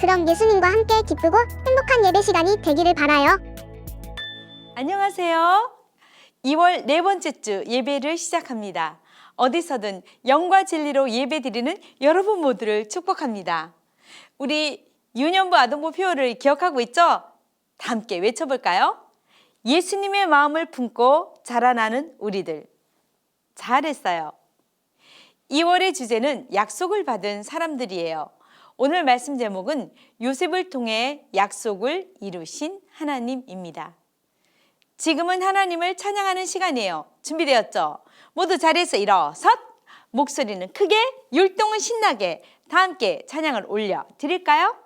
그럼 예수님과 함께 기쁘고 행복한 예배 시간이 되기를 바라요. 안녕하세요. 2월 네 번째 주 예배를 시작합니다. 어디서든 영과 진리로 예배 드리는 여러분 모두를 축복합니다. 우리 유년부 아동부 표어를 기억하고 있죠? 다 함께 외쳐볼까요? 예수님의 마음을 품고 자라나는 우리들. 잘했어요. 2월의 주제는 약속을 받은 사람들이에요. 오늘 말씀 제목은 요셉을 통해 약속을 이루신 하나님입니다. 지금은 하나님을 찬양하는 시간이에요. 준비되었죠? 모두 자리에서 일어섰! 목소리는 크게, 율동은 신나게 다 함께 찬양을 올려 드릴까요?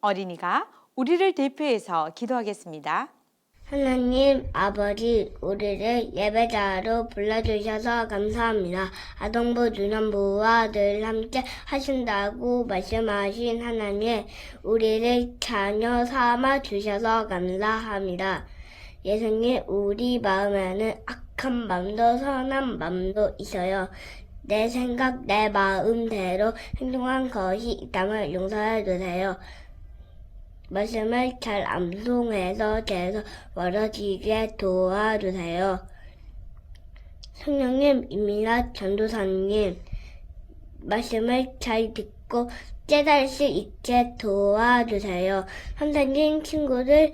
어린이가 우리를 대표해서 기도하겠습니다. 하나님 아버지 우리를 예배자로 불러주셔서 감사합니다. 아동부 유년부와 늘 함께 하신다고 말씀하신 하나님 우리를 자녀 삼아 주셔서 감사합니다. 예수님 우리 마음에는 악한 마음도 선한 마음도 있어요. 내 생각 내 마음대로 행동한 것이 있다면 용서해 주세요. 말씀을 잘 암송해서 계속 멀어지게 도와주세요. 성령님, 이미라 전도사님, 말씀을 잘 듣고 깨달을 수 있게 도와주세요. 선생님, 친구들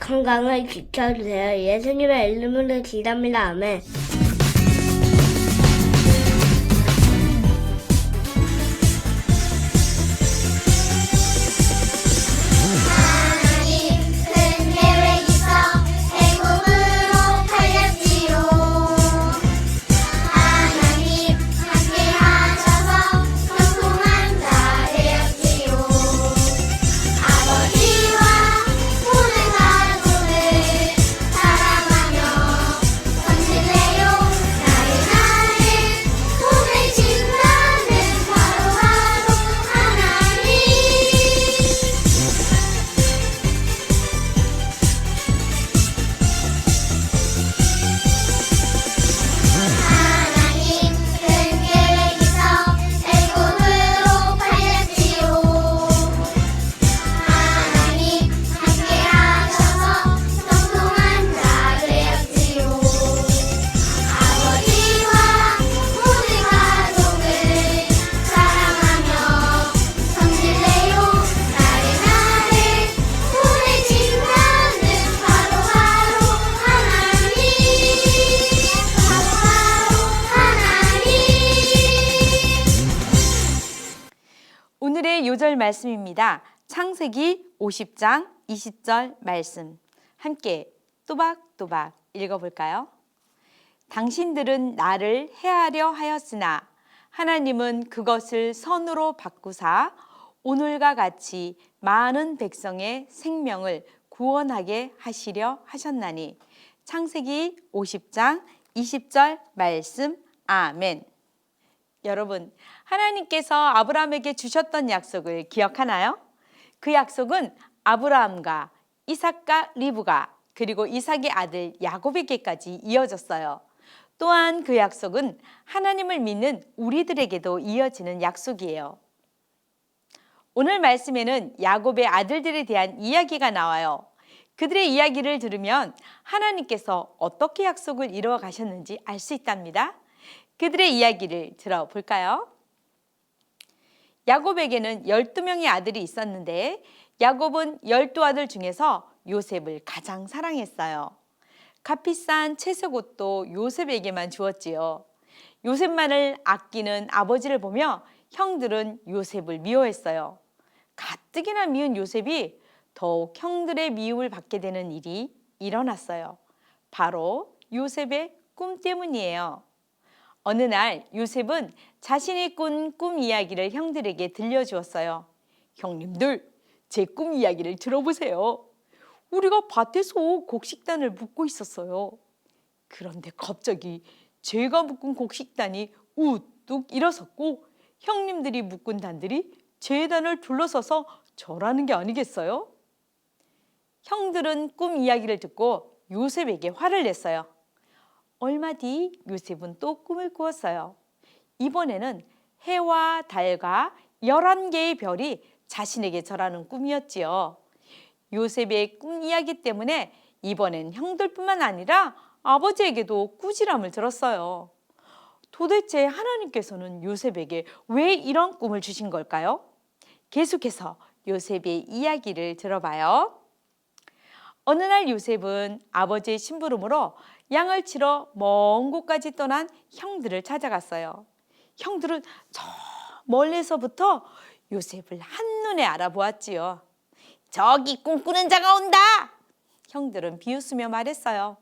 건강을 지켜주세요. 예수님의 이름으로 기도합니다. 아멘. 말씀입니다. 창세기 50장 20절 말씀. 함께 또박또박 읽어볼까요? 당신들은 나를 해하려 하였으나 하나님은 그것을 선으로 바꾸사 오늘과 같이 많은 백성의 생명을 구원하게 하시려 하셨나니 창세기 50장 20절 말씀 아멘. 여러분, 하나님께서 아브라함에게 주셨던 약속을 기억하나요? 그 약속은 아브라함과 이삭과 리브가 그리고 이삭의 아들 야곱에게까지 이어졌어요. 또한 그 약속은 하나님을 믿는 우리들에게도 이어지는 약속이에요. 오늘 말씀에는 야곱의 아들들에 대한 이야기가 나와요. 그들의 이야기를 들으면 하나님께서 어떻게 약속을 이루어 가셨는지 알 수 있답니다. 그들의 이야기를 들어볼까요? 야곱에게는 12명의 아들이 있었는데 야곱은 12아들 중에서 요셉을 가장 사랑했어요. 값비싼 채색옷도 요셉에게만 주었지요. 요셉만을 아끼는 아버지를 보며 형들은 요셉을 미워했어요. 가뜩이나 미운 요셉이 더욱 형들의 미움을 받게 되는 일이 일어났어요. 바로 요셉의 꿈 때문이에요. 어느 날 요셉은 자신이 꾼 꿈 이야기를 형들에게 들려주었어요. 형님들, 제 꿈 이야기를 들어보세요. 우리가 밭에서 곡식단을 묶고 있었어요. 그런데 갑자기 제가 묶은 곡식단이 우뚝 일어섰고 형님들이 묶은 단들이 제 단을 둘러서서 절하는 게 아니겠어요? 형들은 꿈 이야기를 듣고 요셉에게 화를 냈어요. 얼마 뒤 요셉은 또 꿈을 꾸었어요. 이번에는 해와 달과 11개의 별이 자신에게 절하는 꿈이었지요. 요셉의 꿈 이야기 때문에 이번엔 형들뿐만 아니라 아버지에게도 꾸지람을 들었어요. 도대체 하나님께서는 요셉에게 왜 이런 꿈을 주신 걸까요? 계속해서 요셉의 이야기를 들어봐요. 어느 날 요셉은 아버지의 심부름으로 양을 치러 먼 곳까지 떠난 형들을 찾아갔어요. 형들은 저 멀리서부터 요셉을 한눈에 알아보았지요. 저기 꿈꾸는 자가 온다! 형들은 비웃으며 말했어요.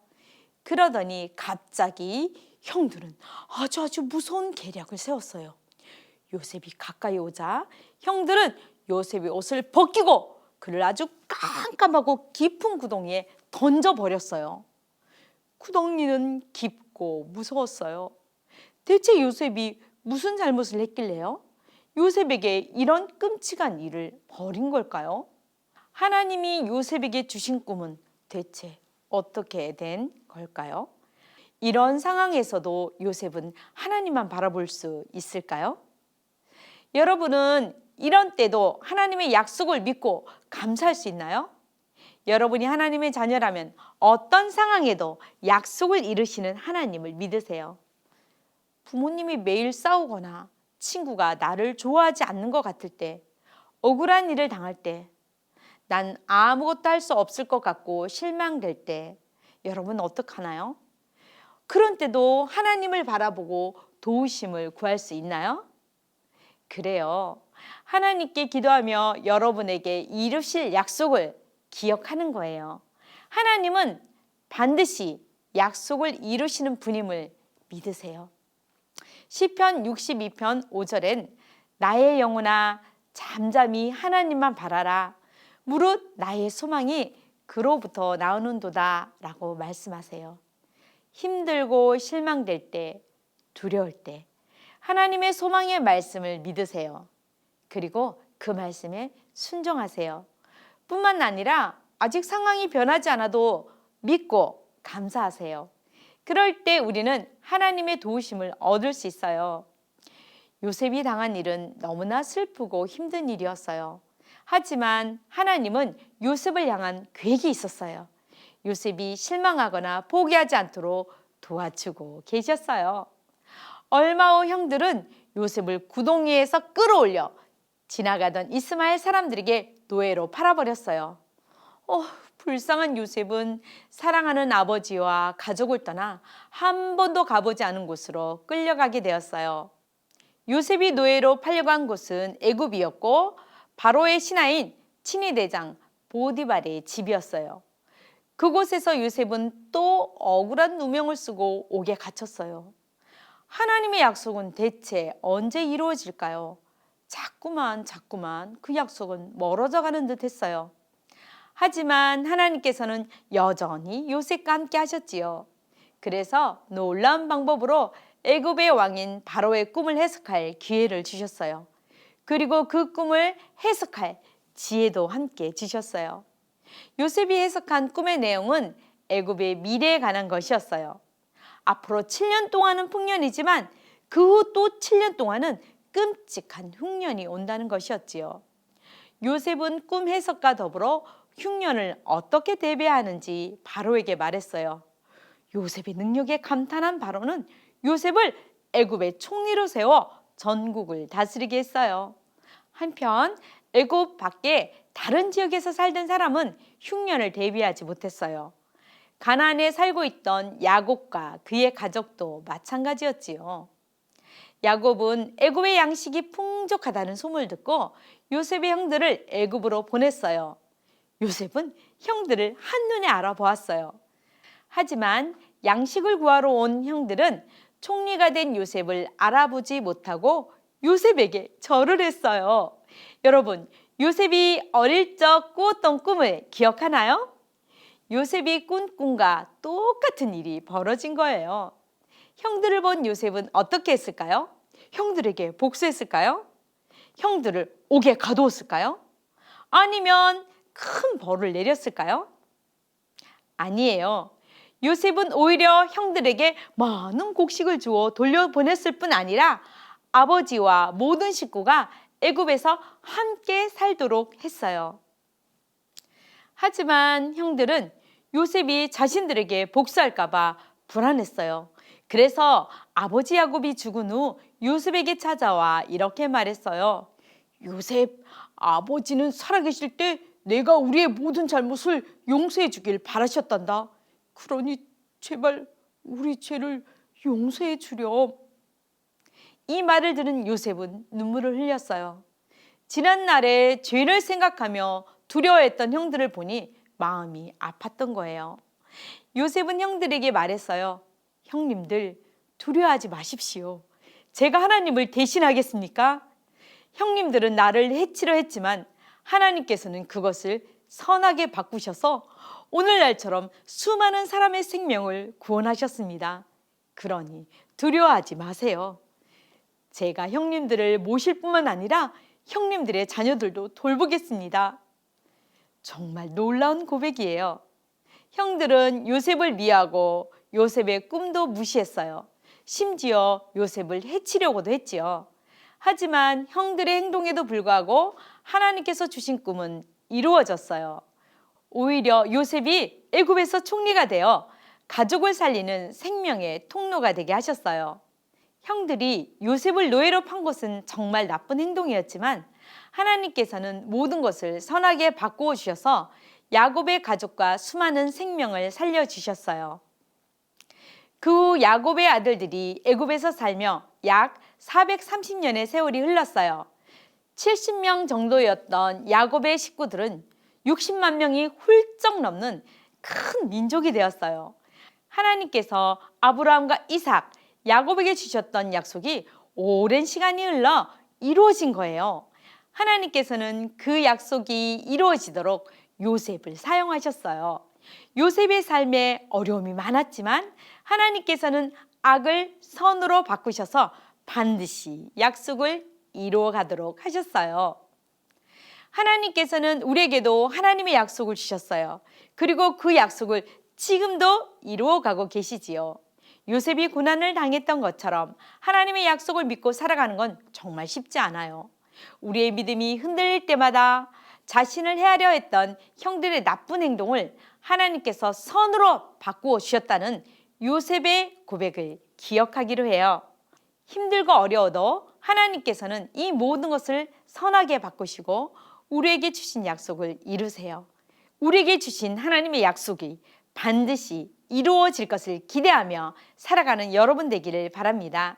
그러더니 갑자기 형들은 아주 아주 무서운 계략을 세웠어요. 요셉이 가까이 오자 형들은 요셉이 옷을 벗기고 그를 아주 깜깜하고 깊은 구덩이에 던져버렸어요. 구덩이는 깊고 무서웠어요. 대체 요셉이 무슨 잘못을 했길래요? 요셉에게 이런 끔찍한 일을 벌인 걸까요? 하나님이 요셉에게 주신 꿈은 대체 어떻게 된 걸까요? 이런 상황에서도 요셉은 하나님만 바라볼 수 있을까요? 여러분은 이런 때도 하나님의 약속을 믿고 감사할 수 있나요? 여러분이 하나님의 자녀라면 어떤 상황에도 약속을 이루시는 하나님을 믿으세요. 부모님이 매일 싸우거나 친구가 나를 좋아하지 않는 것 같을 때, 억울한 일을 당할 때, 난 아무것도 할 수 없을 것 같고 실망될 때, 여러분 어떡하나요? 그런 때도 하나님을 바라보고 도우심을 구할 수 있나요? 그래요. 하나님께 기도하며 여러분에게 이루실 약속을 기억하는 거예요. 하나님은 반드시 약속을 이루시는 분임을 믿으세요. 시편 62편 5절엔 나의 영혼아 잠잠히 하나님만 바라라. 무릇 나의 소망이 그로부터 나오는도다 라고 말씀하세요. 힘들고 실망될 때, 두려울 때 하나님의 소망의 말씀을 믿으세요. 그리고 그 말씀에 순종하세요. 뿐만 아니라 아직 상황이 변하지 않아도 믿고 감사하세요. 그럴 때 우리는 하나님의 도우심을 얻을 수 있어요. 요셉이 당한 일은 너무나 슬프고 힘든 일이었어요. 하지만 하나님은 요셉을 향한 계획이 있었어요. 요셉이 실망하거나 포기하지 않도록 도와주고 계셨어요. 얼마 후 형들은 요셉을 구덩이에서 끌어올려 지나가던 이스마엘 사람들에게 노예로 팔아버렸어요. 어, 불쌍한 요셉은 사랑하는 아버지와 가족을 떠나 한 번도 가보지 않은 곳으로 끌려가게 되었어요. 요셉이 노예로 팔려간 곳은 애굽이었고 바로의 신하인 친위 대장 보디발의 집이었어요. 그곳에서 요셉은 또 억울한 누명을 쓰고 옥에 갇혔어요. 하나님의 약속은 대체 언제 이루어질까요? 자꾸만 자꾸만 그 약속은 멀어져 가는 듯 했어요. 하지만 하나님께서는 여전히 요셉과 함께 하셨지요. 그래서 놀라운 방법으로 애굽의 왕인 바로의 꿈을 해석할 기회를 주셨어요. 그리고 그 꿈을 해석할 지혜도 함께 주셨어요. 요셉이 해석한 꿈의 내용은 애굽의 미래에 관한 것이었어요. 앞으로 7년 동안은 풍년이지만 그 후 또 7년 동안은 끔찍한 흉년이 온다는 것이었지요. 요셉은 꿈 해석과 더불어 흉년을 어떻게 대비하는지 바로에게 말했어요. 요셉의 능력에 감탄한 바로는 요셉을 애굽의 총리로 세워 전국을 다스리게 했어요. 한편 애굽 밖에 다른 지역에서 살던 사람은 흉년을 대비하지 못했어요. 가나안에 살고 있던 야곱과 그의 가족도 마찬가지였지요. 야곱은 애굽의 양식이 풍족하다는 소문을 듣고 요셉의 형들을 애굽으로 보냈어요. 요셉은 형들을 한눈에 알아보았어요. 하지만 양식을 구하러 온 형들은 총리가 된 요셉을 알아보지 못하고 요셉에게 절을 했어요. 여러분, 요셉이 어릴 적 꾸었던 꿈을 기억하나요? 요셉이 꾼 꿈과 똑같은 일이 벌어진 거예요. 형들을 본 요셉은 어떻게 했을까요? 형들에게 복수했을까요? 형들을 옥에 가두었을까요? 아니면 큰 벌을 내렸을까요? 아니에요. 요셉은 오히려 형들에게 많은 곡식을 주어 돌려보냈을 뿐 아니라 아버지와 모든 식구가 애굽에서 함께 살도록 했어요. 하지만 형들은 요셉이 자신들에게 복수할까봐 불안했어요. 그래서 아버지 야곱이 죽은 후 요셉에게 찾아와 이렇게 말했어요. 요셉, 아버지는 살아계실 때 내가 우리의 모든 잘못을 용서해 주길 바라셨단다. 그러니 제발 우리 죄를 용서해 주렴. 이 말을 들은 요셉은 눈물을 흘렸어요. 지난 날에 죄를 생각하며 두려워했던 형들을 보니 마음이 아팠던 거예요. 요셉은 형들에게 말했어요. 형님들 두려워하지 마십시오. 제가 하나님을 대신하겠습니까? 형님들은 나를 해치려 했지만 하나님께서는 그것을 선하게 바꾸셔서 오늘날처럼 수많은 사람의 생명을 구원하셨습니다. 그러니 두려워하지 마세요. 제가 형님들을 모실 뿐만 아니라 형님들의 자녀들도 돌보겠습니다. 정말 놀라운 고백이에요. 형들은 요셉을 미워하고 요셉의 꿈도 무시했어요. 심지어 요셉을 해치려고도 했지요. 하지만 형들의 행동에도 불구하고 하나님께서 주신 꿈은 이루어졌어요. 오히려 요셉이 애굽에서 총리가 되어 가족을 살리는 생명의 통로가 되게 하셨어요. 형들이 요셉을 노예로 판 것은 정말 나쁜 행동이었지만 하나님께서는 모든 것을 선하게 바꾸어 주셔서 야곱의 가족과 수많은 생명을 살려 주셨어요. 그 후 야곱의 아들들이 애굽에서 살며 약 430년의 세월이 흘렀어요. 70명 정도였던 야곱의 식구들은 60만 명이 훌쩍 넘는 큰 민족이 되었어요. 하나님께서 아브라함과 이삭, 야곱에게 주셨던 약속이 오랜 시간이 흘러 이루어진 거예요. 하나님께서는 그 약속이 이루어지도록 요셉을 사용하셨어요. 요셉의 삶에 어려움이 많았지만 하나님께서는 악을 선으로 바꾸셔서 반드시 약속을 이루어 가도록 하셨어요. 하나님께서는 우리에게도 하나님의 약속을 주셨어요. 그리고 그 약속을 지금도 이루어 가고 계시지요. 요셉이 고난을 당했던 것처럼 하나님의 약속을 믿고 살아가는 건 정말 쉽지 않아요. 우리의 믿음이 흔들릴 때마다 자신을 헤아려 했던 형들의 나쁜 행동을 하나님께서 선으로 바꾸어 주셨다는 요셉의 고백을 기억하기로 해요. 힘들고 어려워도 하나님께서는 이 모든 것을 선하게 바꾸시고 우리에게 주신 약속을 이루세요. 우리에게 주신 하나님의 약속이 반드시 이루어질 것을 기대하며 살아가는 여러분 되기를 바랍니다.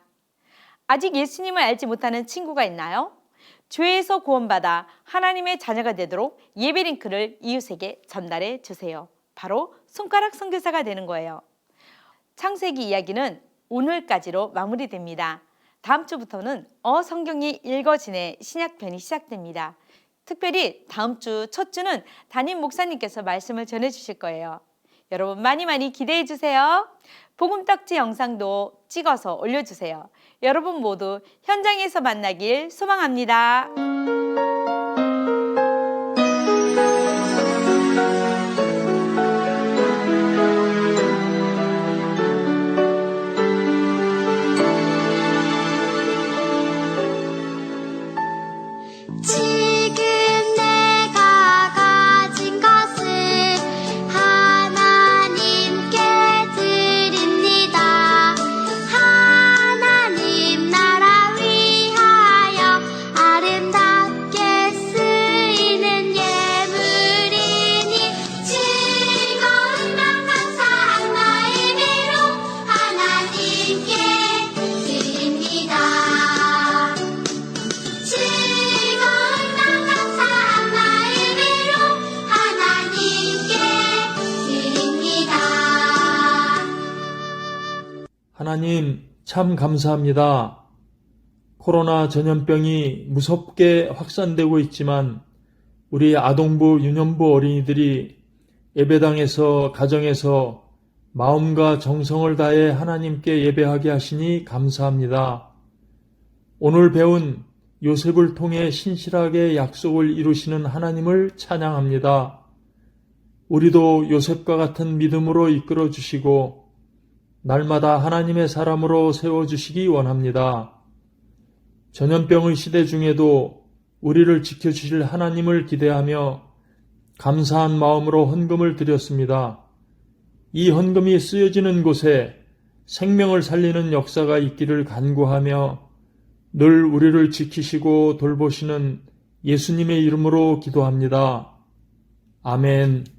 아직 예수님을 알지 못하는 친구가 있나요? 죄에서 구원받아 하나님의 자녀가 되도록 예배 링크를 이웃에게 전달해 주세요. 바로 손가락 선교사가 되는 거예요. 창세기 이야기는 오늘까지로 마무리됩니다. 다음 주부터는 어 성경이 읽어지네 신약편이 시작됩니다. 특별히 다음 주 첫 주는 담임 목사님께서 말씀을 전해 주실 거예요. 여러분 많이 많이 기대해 주세요. 복음 딱지 영상도 찍어서 올려 주세요. 여러분 모두 현장에서 만나길 소망합니다. 하나님 참 감사합니다. 코로나 전염병이 무섭게 확산되고 있지만 우리 아동부, 유년부 어린이들이 예배당에서 가정에서 마음과 정성을 다해 하나님께 예배하게 하시니 감사합니다. 오늘 배운 요셉을 통해 신실하게 약속을 이루시는 하나님을 찬양합니다. 우리도 요셉과 같은 믿음으로 이끌어 주시고 날마다 하나님의 사람으로 세워주시기 원합니다. 전염병의 시대 중에도 우리를 지켜주실 하나님을 기대하며 감사한 마음으로 헌금을 드렸습니다. 이 헌금이 쓰여지는 곳에 생명을 살리는 역사가 있기를 간구하며 늘 우리를 지키시고 돌보시는 예수님의 이름으로 기도합니다. 아멘.